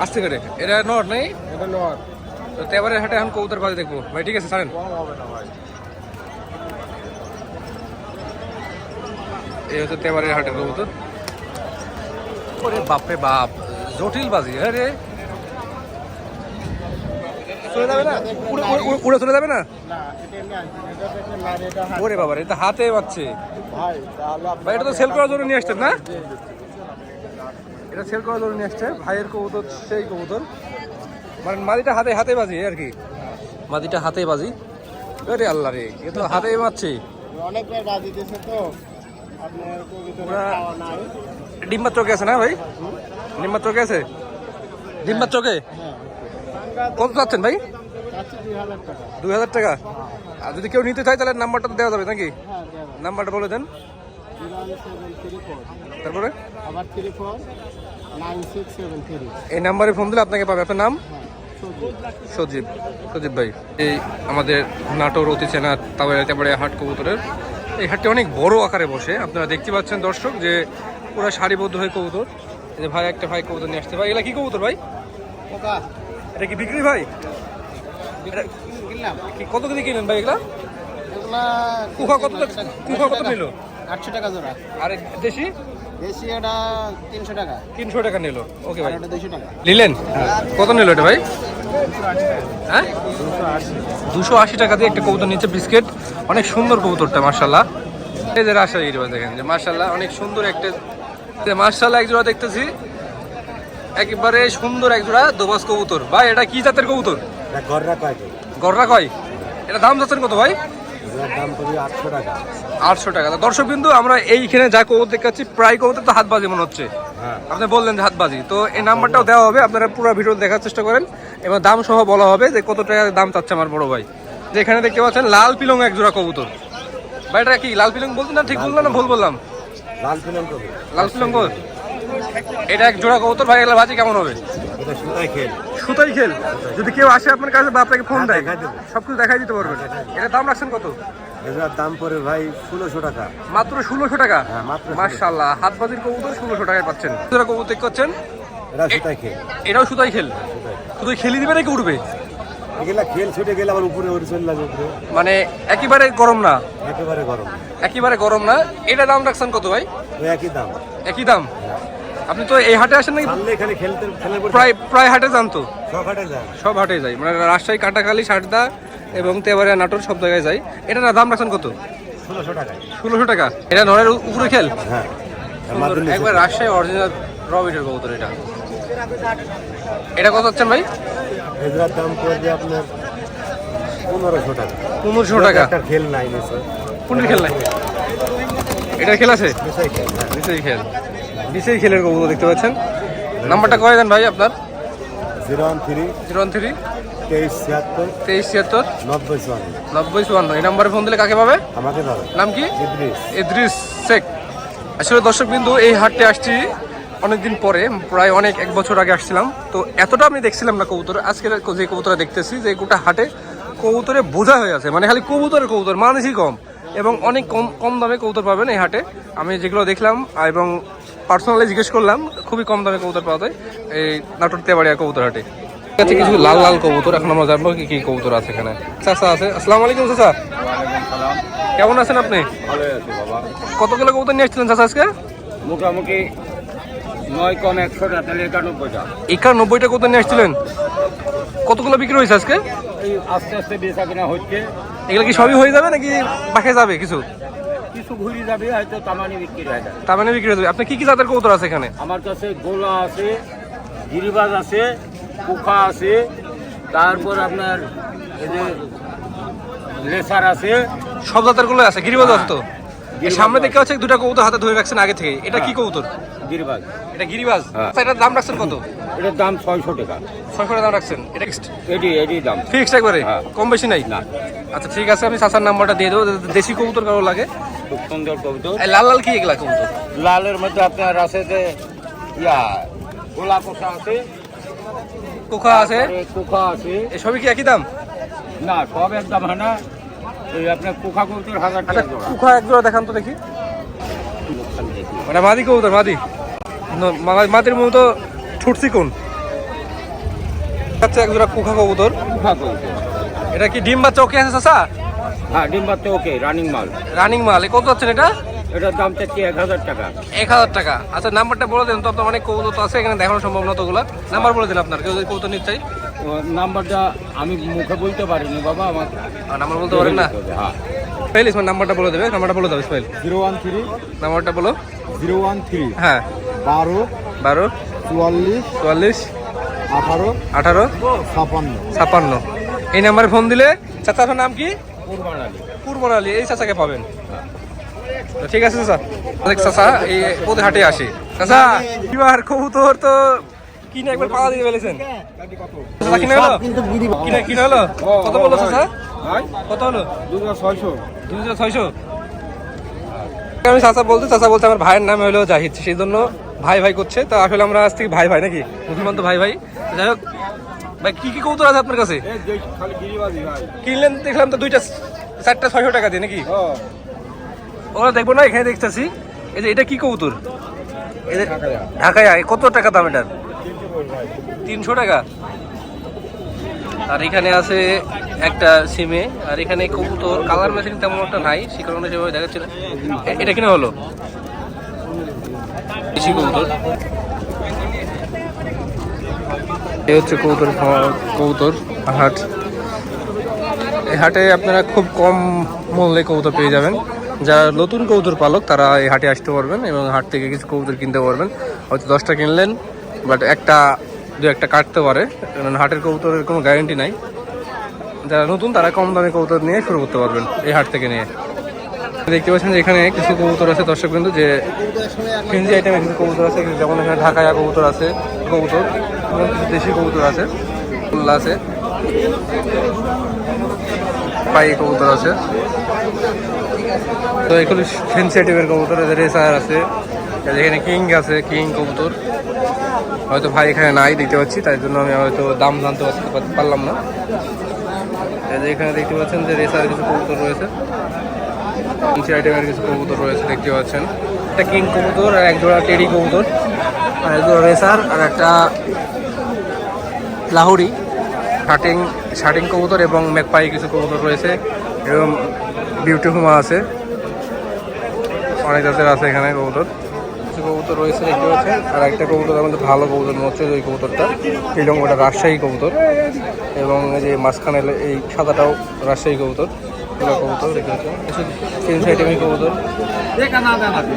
আস্তে করে। এটা নট নেই? এটা নর। তো তেবারের হাটে এখন কবুতর বাজে দেখব। ভাই ঠিক আছে ছাড়েন। এই হচ্ছে তেবারের হাটের কবুতর। ওরে বাপরে বাপ জটিল বাজি হ্যাঁ রে। চলে যাবে না? উড়ে- চলে যাবে না? ওরে বাবা এটা হাতে পাচ্ছে ভাই এটা তো সেল করার জন্য নিয়ে আসতেন না? এটা সেল করার জন্য নিয়ে আসছে ভাইয়ের কবুতর সেই কবুতর। মানে মাদিটা হাতে হাতে বাজি আর কি। মাদিটা হাতে বাজি? আরে আল্লাহ রে এ তো হাতে মারছে। বাজি দিয়েছে তো ওরা- নাই। ডিম্বার চোখে আছে না ভাই? ডিম্বার চোখে আছে ডিম্বার চোখে কত চাচ্ছেন ভাই? দুই হাজার টাকা। আর যদি কেউ নিতে চায় তাহলে নাম্বারটা দেওয়া যাবে নাকি? হ্যাঁ নাম্বারটা বলে দেন। তারপরে? আবার থ্রি ফোর। এই নাম্বারে ফোন দিলে আপনাকে পাবে। আপনার নাম? হ্যাঁ সজীব। সজীব। ভাই এই আমাদের নাটোর অতি চেনা তারপরে তারপরে হাট কবুতরের। এই হাটটি অনেক বড় আকারে বসে। আপনারা দেখতে পাচ্ছেন দর্শক যে পুরো সারিবদ্ধ হয়ে কবুতর। এই যে ভাই একটা ভাই কবুতর নিয়ে আসতে ভাই এগুলা কি কবুতর ভাই? এটা কি বিক্রি ভাই? কত কেজি কিনেন ভাই এগুলা? এগুলা কুখা কত কুখা কত নিল? আটশো টাকা জোড়া। আর দেশি? দেশি এটা টাকা। তিনশো টাকা নিল। ওকে ভাই। টাকা। নিলেন? কত নিল এটা ভাই? হ্যাঁ? দুশো আশি দুশো আশি টাকা দিয়ে একটা কবুতর বিস্কিট। অনেক সুন্দর কবুতরটা এই যে দেখেন যে অনেক সুন্দর একটা এক জোড়া দেখতেছি। একেবারে সুন্দর এক জোড়া দোবাস কবুতর। ভাই এটা কি জাতের কবুতর? গররা কয়? এটা দাম যাচ্ছেন কত ভাই? আটশো টাকা। দর্শক বিন্দু আমরা এইখানে যা কবুতর দেখাচ্ছি প্রায় কবুতর তো হাতবাজি মনে হচ্ছে। হ্যাঁ। আপনি বললেন যে হাতবাজি। তো এই নাম্বারটাও দেওয়া হবে আপনারা পুরো ভিডিও দেখার চেষ্টা করেন। এবং দাম সহ বলা হবে যে কত টাকা দাম চাচ্ছে আমার বড় ভাই। যে এখানে দেখতে পাচ্ছেন লাল পিলং এক জোড়া কবুতর। ভাই এটা কি লাল পিলং বলতে না ঠিক বললাম না ভুল বললাম? লাল কবে লাল পিলং এটা এক জোড়া কবুতর ভাই এগুলা বাজি কেমন হবে? এটা সুতাই খেল। যদি কেউ আসে আপনার কাছে বা আপনাকে ফোন হ্যাঁ, দেয় দেখাই সব কিছু দেখাই দিতে পারবেন। এটা দাম রাখছেন কত? এগুলোর দাম পড়ে ভাই ষোলোশো টাকা। মাত্র ষোলোশো টাকা? হ্যাঁ, মাত্র 1600 মার্শাল্লাহ হাত বাজির কবুতর ষোলোশো টাকায় পাচ্ছেন। কবুতর পাচ্ছেন এটা সুতাই খেল। এটাও সুতাই খেল। শুধু খেলি। দিবে নাকি উঠবে এগুলা খেল ছুটে গেলে আবার উপরে উড়ে চলে উপরে। মানে একেবারে গরম না? একেবারে গরম। একেবারে গরম না? এটা দাম রাখছেন কত ভাই? একই দাম। একই দাম? আপনি তো এই হাটে আসেন নাকি? এখানে খেলতে প্রায় প্রায় হাটে যান তো? সব হাটে যায় সব হাটে যাই। মানে রাজশাহী কাটাখালি সারদা এবং তেবারে নাটোর সব জায়গায় যাই। এটা দাম রাখছেন কত? ষোলোশো টাকা। এটা নরের উপরে খেল? হ্যাঁ। একবার রাজশাহী অরিজিনাল র বিটের কবুতর এটা। এটা কত হচ্ছেন ভাই? এগুলোর দাম পড়বে আপনার পনেরোশো টাকা। পনেরোশো টাকা। খেল নাই কোনটির খেল নাই? এটার খেল আছে? খেল। খেল খেলের কবুতর দেখতে পাচ্ছেন। নাম্বারটা কয়ে দেন ভাই আপনার? Zero one three. Zero one three. তেইশ ছিয়াত্তর। তেইশ ছিয়াত্তর। নব্বই চুয়ান্ন। নব্বই চুয়ান্ন। এই নাম্বারে ফোন দিলে কাকে পাবে? আমাকে পাবে। নাম কি? ইদ্রিস। ইদ্রিস শেখ। আসলে দর্শক বিন্দু এই হাটে আসছি অনেকদিন পরে প্রায় অনেক এক বছর আগে আসছিলাম। তো এতটা আমি দেখছিলাম না কবুতর। আজকে যে কবুতরা দেখতেছি যে গোটা হাটে কবুতরে বোঝা হয়ে আছে। মানে খালি কবুতরের কবুতর মানুষই কম। এবং অনেক কম কম দামে কবুতর পাবেন এই হাটে। আমি যেগুলো দেখলাম এবং পার্সোনালি জিজ্ঞেস করলাম খুবই কম দামে কবুতর পাওয়া যায় এই নাটোর তেবাড়িয়া কবুতর হাটে আছে কিছু লাল লাল কবুতর এখন আমরা জানব কি কি কবুতর আছে এখানে। চাচা আছে? আসসালামু আলাইকুম চাচা। কেমন আছেন আপনি? কতগুলো কবুতর নিয়ে আসছিলেন চাচা আজকে? মোটামুটি নয় কম একশো একানব্বইটা একানব্বইটা কবুতর নিয়ে আসছিলেন? কতগুলো বিক্রি হয়েছে আজকে? আস্তে আস্তে বেচা কেনা হচ্ছে। এগুলো কি সবই হয়ে যাবে নাকি বাকি যাবে কিছু? কিছু ঘুরি যাবে হয়তো তামানি বিক্রি হয় না তার মানে বিক্রি হয়ে যাবে। আপনি কি কি জাতের কবুতর আছে এখানে? আমার কাছে গোলা আছে গিরিবাজ আছে পোখা আছে তারপর আপনার এই যে লেসার আছে। সব জাতেরগুলো আছে। গিরিবাজ আছে তো? সামনে আছে। দেখতে হচ্ছে দুটা কবুতর হাতে ধরে রাখছেন আগে থেকে। এটা কি কবুতর? গিরিবাজ। এটা গিরিবাজ? হ্যাঁ। আচ্ছা, এটার দাম রাখছেন কত? এটার দাম ছয়শো টাকা। ছয়শো টাকা দাম রাখছেন। এটা এটি এটি দাম। ফিক্সড একবারে? হ্যাঁ। কম বেশি নাই? না। আচ্ছা ঠিক আছে আমি চাচার নাম্বারটা দিয়ে দেবো। দেশি কবুতর কারও লাগে? খুব সুন্দর কবুতর। লাল লাল কি এগুলা কবুতর? লালের মধ্যে আপনার আছে যে ইয়া গোলা কোষা আছে। কোখা আছে? কোখা আছে। এই সবই কি একই দাম? না সব একদম হয় না। এই আপনার কোখা কবুতর হাজার আচ্ছা টাকা কোখা এক জোড়া দেখান তো দেখি। মানে মাদি কবুতর মাদি। মাদির মতো ছুটছি কোন? আচ্ছা এক জোড়া কুখা কবুতর। কুখা কবুতর। এটা কি ডিম বাচ্চা ওকে আছে চাচা? হ্যাঁ ডিম বাচ্চা ওকে রানিং মাল। রানিং মাল এ কত যাচ্ছেন এটা? এটার দাম চাচ্ছি এক হাজার টাকা। এক হাজার টাকা। আচ্ছা নাম্বারটা বলে দেন তো আপনার অনেক কবুতর তো আছে এখানে দেখানো সম্ভব না তোগুলা নাম্বার বলে দিন আপনার কেউ যদি কবুতর নিতে চাই নাম্বারটা আমি মুখে বলতে পারিনি বাবা আমার নাম্বার বলতে পারেন না? হ্যাঁ স্মাইল ইসমাইল নাম্বারটা বলে দেবে নাম্বারটা বলে দেবে স্মাইল জিরো ওয়ান থ্রি নাম্বারটা বলো। জিরো ওয়ান থ্রি হ্যাঁ। বারো বারো। চুয়াল্লিশ চুয়াল্লিশ। আঠারো আঠারো। ছাপান্ন। ছাপ্পান্ন এই নাম্বারে ফোন দিলে চাচার নাম কি? এই চাচাকে পাবেন। ঠিক আছে, চাচা। চাচা, এই ওদের হাটে আসি। চাচা, এবার কবুতর তো কিনে একবার পাওয়া দিয়ে ফেলেছেন। কিনে হলো? কিনে কিনে হলো? কত বলল, চাচা? কত হলো? ছয়শো ছয়শো। আমি চাচা বলতে চাচা বলতে আমার ভাইয়ের নাম হলো জাহিদ। সেই জন্য ভাই ভাই করছে। তো আসলে আমরা আজ থেকে ভাই ভাই নাকি? মুসলমান তো ভাই ভাই। যাই হোক ভাই কি কি কবুতর আছে আপনার কাছে? কিনলেন দেখলাম তো দুইটা চারটা ছয়শো টাকা দিয়ে নাকি? ওরা দেখব না এখানে দেখতেছি। এই যে এটা কি কবুতর এই ঢাকায়। কত টাকা দাম এটার? তিনশো টাকা? আর এখানে আছে একটা সিমে আর এখানে কবুতর কালার ম্যাচিং তেমন একটা নাই সে কারণে সেভাবে দেখাচ্ছে না। এটা কিনা হলো? বেশি কবুতর এই হচ্ছে কবুতর খাওয়া- কবুতর হাট। এই হাটে আপনারা খুব কম মূল্যে কবুতর পেয়ে যাবেন। যারা নতুন কবুতর পালক, তারা এই হাটে আসতে পারবেন এবং হাট থেকে কিছু কবুতর কিনতে পারবেন। হয়তো দশটা কিনলেন, বাট একটা, দু একটা কাটতে পারে। কারণ হাটের কবুতরের কোনো গ্যারেন্টি নাই। যারা নতুন, তারা কম দামে কবুতর নিয়ে শুরু করতে পারবেন এই হাট থেকে নিয়ে। দেখতে পাচ্ছেন যে এখানে কিছু কবুতর আছে দর্শক বিন্দু যে ফিঞ্জি আইটেমের কিছু কবুতর আছে যেমন এখানে ঢাকায়া কবুতর আছে, কবুতর দেশি কবুতর আছে, উল্লা আছে পাই কবুতর আছে। তো এগুলো ফেন্সি টাইপের কবুতর, এদের রেসার আছে এখানে কিং আছে, কিং কবুতর। হয়তো ভাই এখানে নাই, দেখতে পাচ্ছি, তাই জন্য আমি হয়তো দাম জানতে পারলাম না। এখানে দেখতে পাচ্ছেন যে রেসার কিছু কবুতর রয়েছে। ফেন্সি আইটেমের কিছু কবুতর রয়েছে, দেখতে পাচ্ছেন। একটা কিং কবুতর আর এক জোড়া টেডি কবুতর। আর এক জোড়া রেসার আর একটা লাহুরি। শার্টিং শার্টিং কবুতর এবং মেকপাই কিছু কবুতর রয়েছে। এবং বিউটি হুমা আছে। অনেক জাতের আছে এখানে কবুতর। কিছু কবুতর রয়েছে, দেখতে পাচ্ছেন। আর একটা কবুতর আমাদের ভালো কবুতর যে ওই কবুতরটা। এবং ওটা রাজশাহী কবুতর। এবং যে মাঝখানে এই সাদাটাও রাজশাহী কবুতর। এগুলো কবুতর পাচ্ছেন তিন সাইডে কবুতর।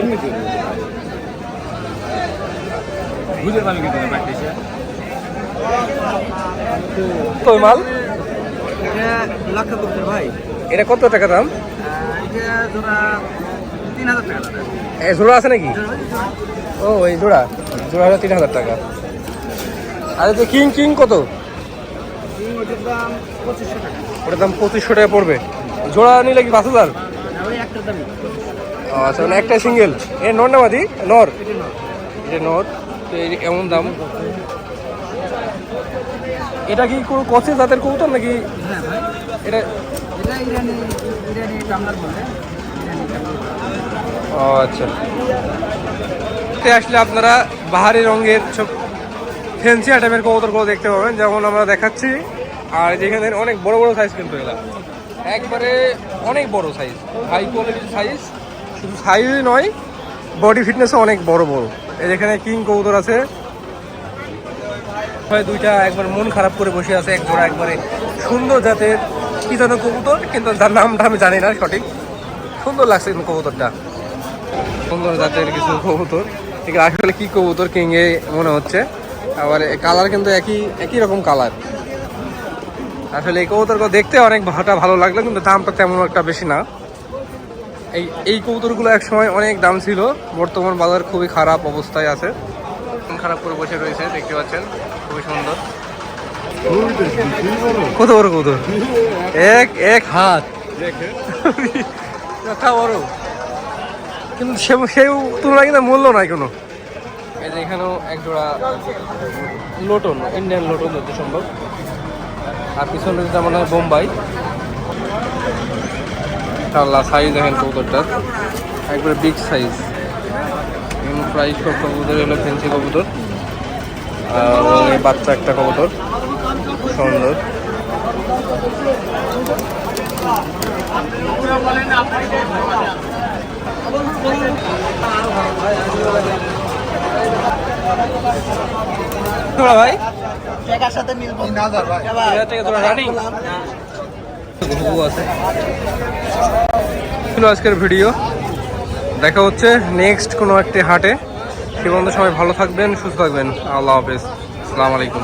এমনি মাল? ভাই। এটা কত টাকা দাম? জোড়া আছে নাকি? ও এই জোড়া। জোড়া হলো তিন হাজার টাকা। আর কিং কিং কত? দাম ওটার দাম পঁচিশশো টাকা পড়বে। জোড়া নিলে কি পাঁচ হাজার? আচ্ছা মানে একটা সিঙ্গেল এ নর না মাদি নর? এটা নর। তো এমন দাম? এটা কি কোনো কচে জাতের কবুতর নাকি? এটা আচ্ছা। আসলে আপনারা বাহারি রঙের সব ফেন্সি আইটেমের কবুতরগুলো দেখতে পাবেন। যেমন আমরা দেখাচ্ছি। আর যেখানে অনেক বড় বড় সাইজ কিন্তু এগুলা একবারে অনেক বড় সাইজ হাই কোয়ালিটির সাইজ শুধু সাইজই নয় বডি ফিটনেসও অনেক বড় বড়। যেখানে কিং কবুতর আছে। হয় দুইটা একবার মন খারাপ করে বসে আছে এক জোড়া একবারে সুন্দর জাতের কি যেন কবুতর? কিন্তু তার নামটা আমি জানি না সঠিক। সুন্দর লাগছে কিন্তু কবুতরটা। সুন্দর জাতের কিছু কবুতর। ঠিক আসলে কি কবুতর কিংয়ে মনে হচ্ছে। আবার কালার কিন্তু একই একই রকম কালার আসলে এই কবুতরগুলো দেখতে অনেক ভাটা ভালো লাগল কিন্তু দামটা তেমন একটা বেশি না। এই এই কবুতরগুলো এক সময় অনেক দাম ছিল বর্তমান বাজার খুবই খারাপ অবস্থায় আছে। খারাপ করে বসে রয়েছে দেখতে পাচ্ছেন খুবই সুন্দর। কত বড় কবুতর? এক এক হাত। কথা বড়। কিন্তু সে সেও তুলনায় কিন্তু মূল্য নাই কোনো। এই যে এখানেও এক জোড়া লোটন ইন্ডিয়ান লোটন যত সম্ভব। আর পিছনে যেটা মনে হয় বোম্বাই। আল্লাহ সাইজ দেখেন কবুতরটার একবারে বিগ সাইজ প্রাইস সব কবুতর হলো ফেন্সি কবুতর। আর বাচ্চা একটা কবুতর। সুন্দর। ভাই? আজকের ভিডিও। দেখা হচ্ছে নেক্সট কোনো একটি হাটে। সে বন্ধু সবাই ভালো থাকবেন সুস্থ থাকবেন। আল্লাহ হাফেজ। আসসালামু আলাইকুম।